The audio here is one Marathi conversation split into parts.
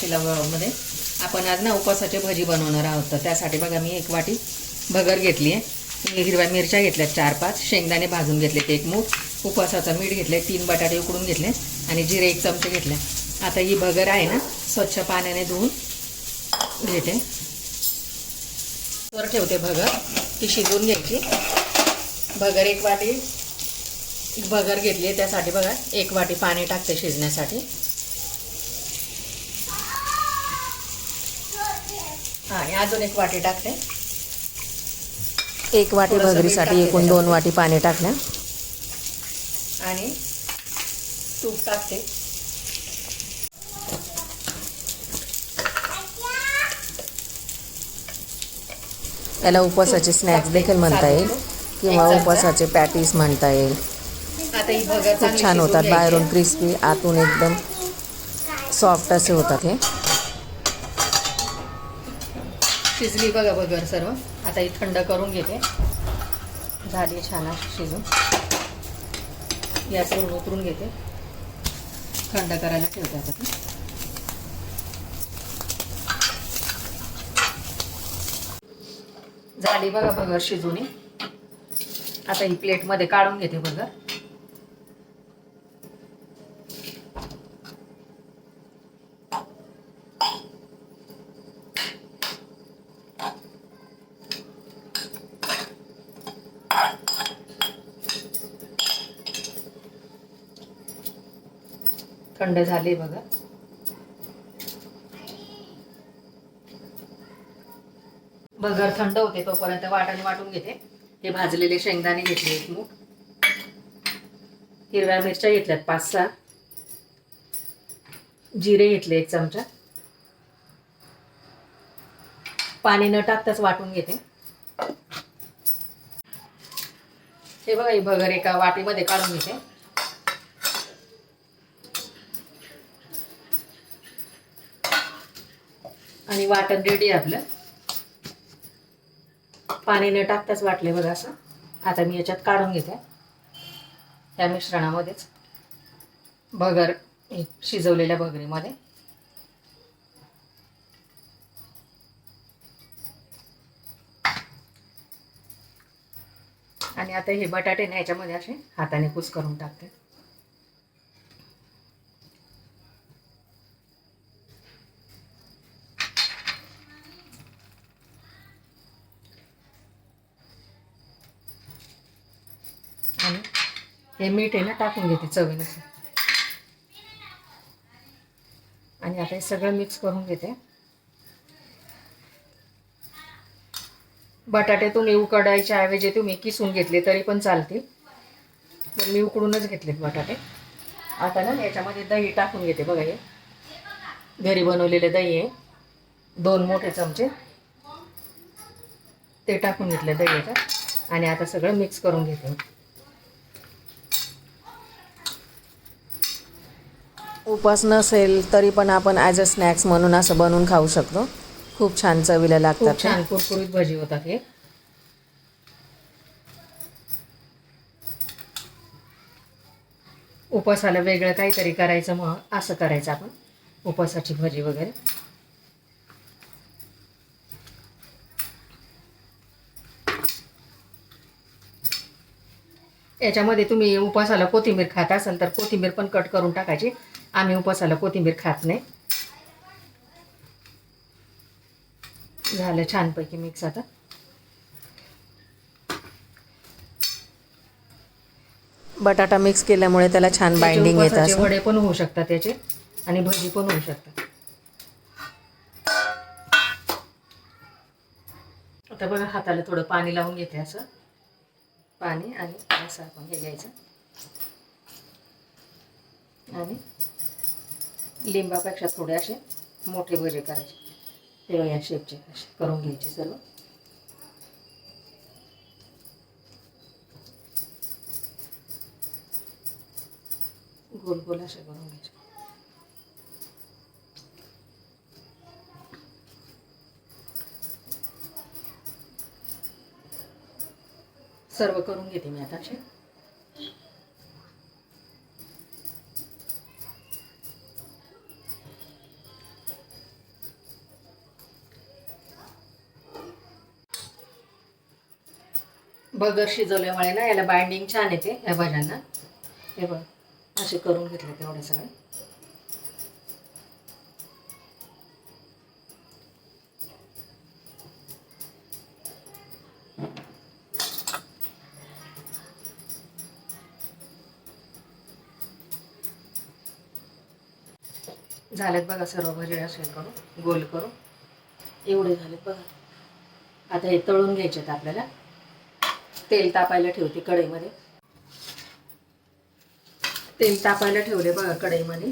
शिलामध्ये आपण आज ना उपवासाची भजी बनवणार आहोत. तर त्यासाठी बघा मी एक वाटी भगर घेतली आहे. हिरव्या मिरच्या घेतल्यात चार पाच. शेंगदाणे भाजून घेतले एक मूठ. उपवासाचं मीठ घेतले तीन बटाटे उकडून घेतले आणि जिरे एक चमचे घेतले. आता ही भगर आहे ना स्वच्छ पाण्याने धुवून घेते. वर ठेवते भगर. ती शिजवून घ्यायची. भगर एक वाटी भगर घेतली आहे. त्यासाठी बघा एक वाटी पाणी टाकते शिजण्यासाठी. हा आणि अजून एक वाटी टाकते. एक वाटी भगरीसाठी एकूण दोन वाटी पाणी टाकलं आणि तूप टाकते. त्याला उपवासाचे स्नॅक्स देखील म्हणता येईल. किंवा उपवासाचे पॅटीस म्हणता येईल. खूप छान होतात. बाहेरून क्रिस्पी आतून एकदम सॉफ्ट असे होतात हे. शिजली बघा बगर सर्व. आता ही थंड करून घेते. झाली छान शिजून. गॅसवरून उतरून घेते. थंड करायला ठेवते आता ती. झाली बघा बगर शिजून आता ही प्लेटमध्ये काढून घेते बगर थंड झाले बघा. भगर थंड होते तोपर्यंत वाटाणे वाटून घेते. हे भाजलेले शेंगदाणे घेतले एक मूठ. हिरव्या मिरच्या घेतल्यात पाच सहा. जिरे घेतले एक चमचा. पाणी न टाकताच वाटून घेते. हे बघा ही भगर एका वाटीमध्ये काढून घेते. आणि वाटण रेडी आहे आपलं. पाणी न टाकताच वाटले बघा असं. आता मी याच्यात काढून घेते. या मिश्रणामध्येच. भगर शिजवलेल्या भगरीमध्ये. आणि आता हे बटाटे ना याच्यामध्ये असे हाताने कुस करून टाकते आणि हे मीठ आहे ना टाकून घेते चवीनुसार. आणि आता हे सगळं मिक्स करून घेते. बटाटे तुम्ही उकडायच्या ऐवजी तुम्ही किसून घेतले तरी पण चालतील. पण मी उकडूनच घेतलेत बटाटे. आता ना याच्यामध्ये दही टाकून घेते बघा हे. घरी बनवलेले दही आहे. दोन मोठे चमचे. ते टाकून घेतले दही आणि आता सगळं मिक्स करून घेते. उपवास नसेल तरी पण आपण ॲज अ स्नॅक्स म्हणून असं बनवून खाऊ शकतो. खूप छान चवीला लागतात छान कुरकुरीत भजी होतात हे. उपासाला वेगळं काहीतरी करायचं मग असं करायचं आपण उपासाची भजी वगैरे. याच्यामध्ये तुम्ही उपासाला कोथिंबीर खात असाल तर कोथिंबीर पण कट करून टाकायची. आम्ही उपासाला कोथिंबीर खात नाही. झालं छानपैकी मिक्स आता. बटाटा मिक्स केल्यामुळे त्याला छान बाइंडिंग येत त्याचे असं. वडे पण होऊ शकतात त्याचे आणि भजी पण होऊ शकतात. आता बघा हाताला थोडं पाणी लावून घेते असं. पाणी आणि असं आपण हे घ्यायचं. आणि लिंबापेक्षा थोडे असे मोठे भजे करायचे. तेव्हा या शेपचे असे करून घ्यायचे सर्व. गोल गोल असे करून घ्यायचे. सर्व करून घेते मी आता असे. बगर शिजवल्यामुळे ना याला बाइंडिंग छान येते या भाज्यांना. हे बघ असे करून घेतले तेवढे सगळे. झालेत बघा सर्व भजे असेल करून गोल करून. एवढे झालेत बघा. आता हे तळून घ्यायचे आहेत आपल्याला. तेल तापायला ठेवते कढईमध्ये. तेल तापायला ठेवले बघा कढईमध्ये.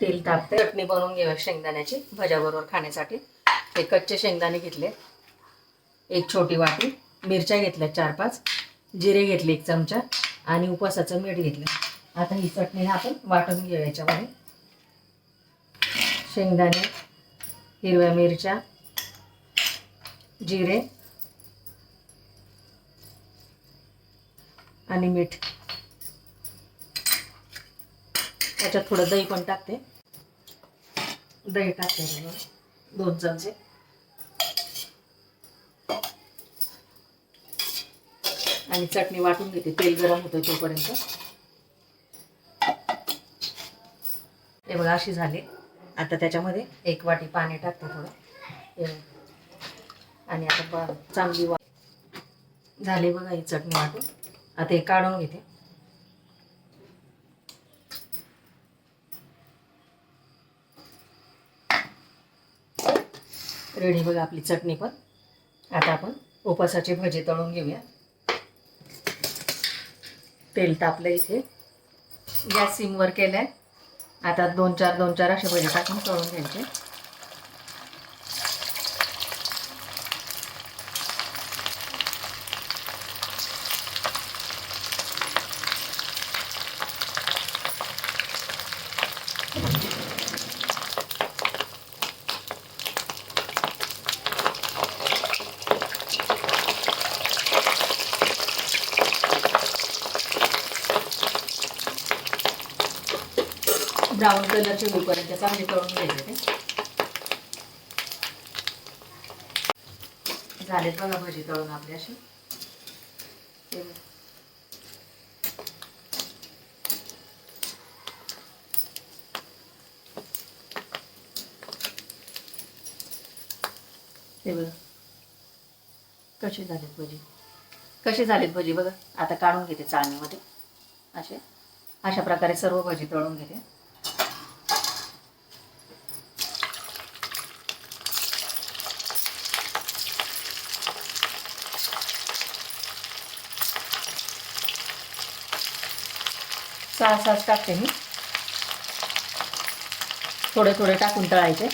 तेल तापते चटणी बनवून घेऊया शेंगदाण्याची भज्याबरोबर खाण्यासाठी. हे कच्चे शेंगदाणे घेतले. एक छोटी वाटी. मिरच्या घेतल्या चार पाच. जिरे घेतले एक चमचा. आणि उपवासाचं मीठ घेतलं. आता ही चटणी आपण वाटून घेऊया याच्यामध्ये. शेंगदाणे हिरव्या मिरच्या जिरे आणि मीठ. त्याच्यात थोडं दही पण टाकते. दही टाकते बघा. दोन चमचे. आणि चटणी वाटून घेते. तेल गरम होतं तोपर्यंत. हे बघा अशी झाली. आता त्याच्यामध्ये एक वाटी पाणी टाकते थोडं. आणि आता चांगली वा झाली बघा ही चटणी वाटून. आता हे काढून घेते. रेडी बघा आपली चटणी पण. आता आपण उपासाचे भजे तळून घेऊया. तेल तापलं इथे. गॅस सिमवर केलंय. आता दोन चार दोन चार असे भजे टाकून तळून घ्यायचे. ब्राऊन कलरचे होईपर्यंत चांगले तळून म्हणजे घ्यायचे ते. झालेत बघा भजी तळून आपल्या अशी ते बघा. बघा. कसे झालेत भजी? कसे झालेत भजी बघा? आता काढून घेते चाळणीमध्ये. असे. अशा प्रकारे सर्व भजी तळून घेते. सहा सास टाकते मी. थोडे थोडे टाकून तळायचे.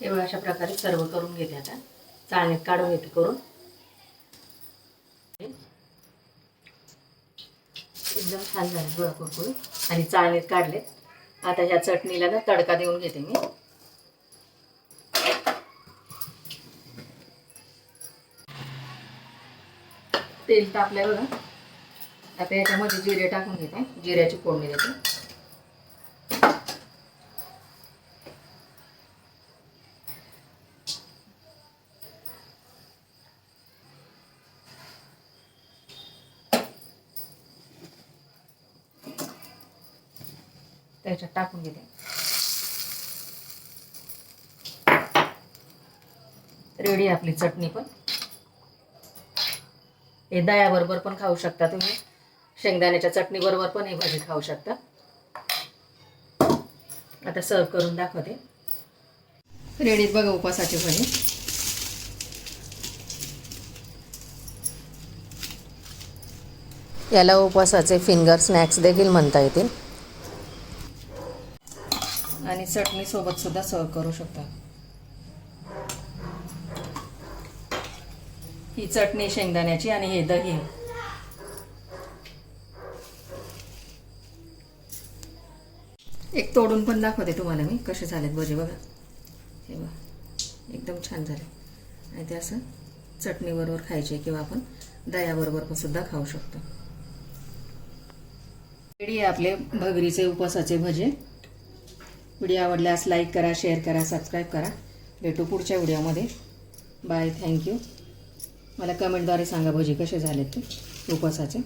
एवढं अशा प्रकारे सर्व करून घेते आता. चाळणीत काढून घेते करून. एकदम छान झाले गोळा कुरकुरीत. आणि चाळणीत काढले आता ह्या चटणीला ना तडका देऊन घेते मी. तेल तापलंय बघा. आता याच्यामध्ये जिरे टाकून घेते. जिऱ्याची फोडणी देते. त्याच्यात टाकून घेते. रेडी आपली चटणी पण. हे दह्याबरोबर पण खाऊ शकता तुम्ही. शेंगदाण्याच्या चटणी बरोबर पण ही भाजी खाऊ शकता. आता सर्व करून दाखवते. रेडीत बघा उपासाची भाजी. याला उपवासाचे फिंगर स्नॅक्स देखील म्हणता येतील. आणि चटणी सोबत सुद्धा सर्व करू शकता. ही चटणी शेंगदाण्याची आणि हे दही. एक तोडून पण दाखवते तुम्हाला मी कसे झालेत भजे बघा. हे बघा एकदम छान झाले. आणि ते असं चटणीबरोबर खायचे किंवा आपण दह्याबरोबर पण सुद्धा खाऊ शकतो. रेडी आहे आपले भगरीचे उपवासाचे भजे. व्हिडिओ आवडल्यास लाईक करा शेअर करा सबस्क्राईब करा. भेटू पुढच्या व्हिडिओमध्ये. Bye thank you. मला कमेंटद्वारे सांगा भजी कसे झालेत ते? उपवासाचे?